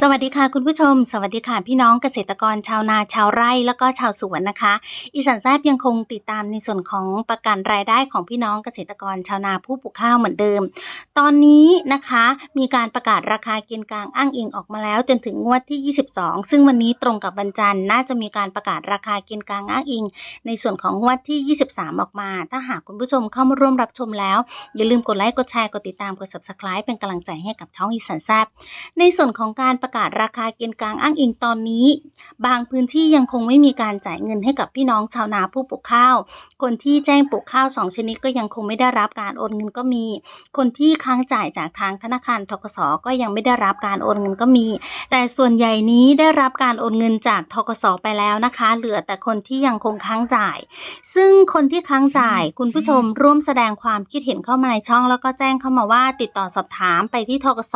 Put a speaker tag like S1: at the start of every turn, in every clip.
S1: สวัสดีค่ะคุณผู้ชม สวัสดีค่ะพี่น้องเกษตรกรชาวนาชาวไร่แล้วก็ชาวสวนนะคะ อีสานแซบยังคงติดตามในส่วนของประกันรายได้ของพี่น้องเกษตรกรชาวนาผู้ปลูกข้าวเหมือนเดิม ตอนนี้นะคะมีการประกาศราคาเกณฑ์กลางอ้างอิงออกมาแล้ว จนถึงงวดที่ 22 ซึ่งวันนี้ตรงกับวันจันทร์น่าจะมีการประกาศราคาเกณฑ์กลางอ้างอิง ในส่วนของงวดที่ 23 ออกมา ถ้าหากคุณผู้ชมเข้ามาร่วมรับชมแล้ว อย่าลืมกดไลค์กดแชร์กดติดตามกด subscribe เป็นกำลังใจให้กับช่องอีสานแซบในส่วนของการประกาศราคาเกณฑ์กลางอ้างอิงตอนนี้ บางพื้นที่ยังคงไม่มีการจ่ายเงินให้กับพี่น้องชาวนาผู้ปลูกข้าว คนที่แจ้งปลูกข้าว 2 ชนิดก็ยังคงไม่ได้รับการโอนเงินก็มี คนที่ค้างจ่ายจากทางธนาคารทกสก็ยังไม่ได้รับการโอนเงินก็มี แต่ส่วนใหญ่นี้ได้รับการโอนเงินจากทกสไปแล้วนะคะ เหลือแต่คนที่ยังคงค้างจ่าย ซึ่งคนที่ค้างจ่ายคุณผู้ชมร่วมแสดงความคิดเห็นเข้ามาในช่อง แล้วก็แจ้งเข้ามาว่าติดต่อสอบถามไปที่ทกส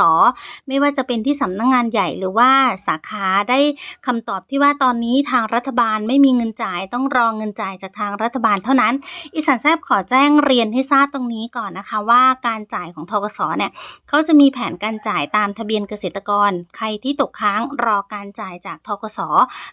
S1: ไม่ว่าจะเป็นที่สำนักงงานใหญ่หรือว่าสาขาได้คำตอบที่ว่าตอนนี้ทางรัฐบาลไม่มีเงินจ่ายต้องรองเงินจ่ายจากทางรัฐบาลเท่านั้นอีสานแซบขอแจ้งเรียนให้ทราบตรงนี้ก่อนนะคะ ว่าการจ่ายของทกสเนี่ยเขาจะมีแผนการจ่ายตามทะเบียนเกษตรกร ใครที่ตกค้างรอการจ่ายจากทกส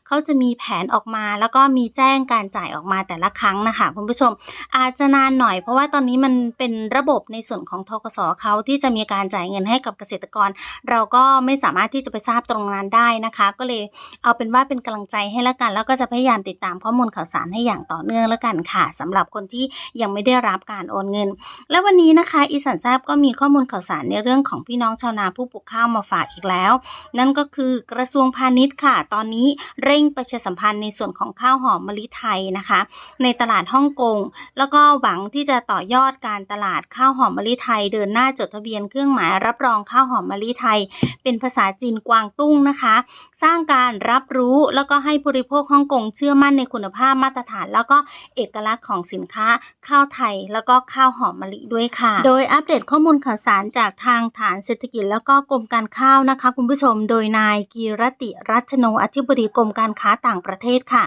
S1: เขาจะมีแผนออกมา แล้วก็มีแจ้งการจ่ายออกมาแต่ละครั้งนะคะคุณผู้ชม อาจจะนานหน่อยเพราะว่าตอนนี้มันเป็นระบบในส่วนของทกสเขาที่จะมีการจ่ายเงินให้กับเกษตรกร เราก็ไม่สามารถที่จะไปทราบตรงนั้นได้นะคะ ก็เลยเอาเป็นว่าเป็นกำลังใจให้แล้วกัน แล้วก็จะพยายามติดตามข้อมูลข่าวสารให้อย่างต่อเนื่องแล้วกันค่ะสำหรับคนที่ยังไม่ได้รับการโอนเงิน และวันนี้นะคะ อีสานแซบก็มีข้อมูลข่าวสารในเรื่องของพี่น้องชาวนาผู้ปลูกข้าวมาฝากอีกแล้ว นั่นก็คือกระทรวงพาณิชย์ค่ะ ตอนนี้เร่งประชาสัมพันธ์ในส่วนของข้าวหอมมะลิไทยนะคะ ในตลาดฮ่องกงแล้วก็หวังที่จะต่อยอดการตลาดข้าวหอมมะลิไทย เดินหน้าจดทะเบียนเครื่องหมายรับรองข้าวหอมมะลิไทย เป็นภาษาจีนกวางตุ้งนะคะ สร้างการรับรู้แล้วก็ให้ผู้บริโภคฮ่องกงเชื่อมั่นในคุณภาพมาตรฐาน แล้วก็เอกลักษณ์ของสินค้าข้าวไทย แล้วก็ข้าวหอมมะลิด้วยค่ะ โดยอัปเดตข้อมูลข่าวสารจากทางฐานเศรษฐกิจแล้วก็กรมการข้าวนะคะ คุณผู้ชม โดยนายกีรติรัชโนอธิบดีกรมการค้าต่างประเทศค่ะ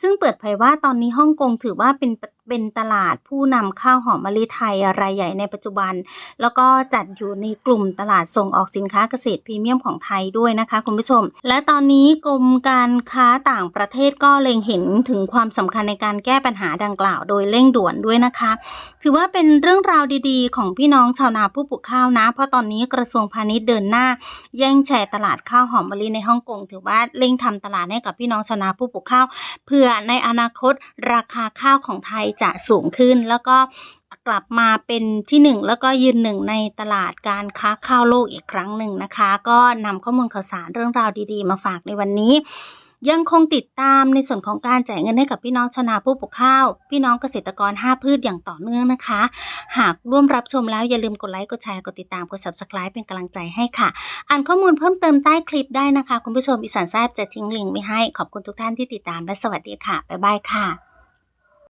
S1: ซึ่งเปิดเผยว่าตอนนี้ฮ่องกงถือว่าเป็น เป็นตลาดผู้นำข้าวหอมมะลิไทยรายใหญ่ในปัจจุบัน แล้วก็จัดอยู่ในกลุ่มตลาดส่งออกสินค้าเกษตรพรีเมียมของไทยด้วยนะคะคุณผู้ชม และตอนนี้กรมการค้าต่างประเทศก็เล็งเห็นถึงความสำคัญในการแก้ปัญหาดังกล่าวโดยเร่งด่วนด้วยนะคะ ถือว่าเป็นเรื่องราวดีๆ ของพี่น้องชาวนาผู้ปลูกข้าวนะ เพราะตอนนี้กระทรวงพาณิชย์เดินหน้า แย่งแชร์ตลาดข้าวหอมมะลิในฮ่องกงถือว่าเร่งทำตลาดให้กับพี่น้องชาวนาผู้ปลูกข้าวเพื่อในอนาคตราคาข้าวของไทยจะสูงขึ้น แล้วก็กลับมาเป็นที่หนึ่งแล้วก็ยืนหนึ่งในตลาดการค้าข้าวโลกอีกครั้งหนึ่งนะคะ ก็นำข้อมูลข่าวสารเรื่องราวดีๆ มาฝากในวันนี้ ยังคงติดตามในส่วนของการจ่ายเงินให้กับพี่น้องชนาผู้ปลูกข้าว พี่น้องเกษตรกร 5 พืชอย่างต่อเนื่องนะคะ หากร่วมรับชมแล้วอย่าลืมกดไลค์กดแชร์กดติดตามกด subscribe เป็นกำลังใจให้ค่ะ อ่านข้อมูลเพิ่มเติมใต้คลิปได้นะคะ คุณผู้ชมอีสานแซบจะทิ้งลิงก์ไว้ให้ขอบคุณทุกท่านที่ติดตามและสวัสดีค่ะบ๊ายบายค่ะ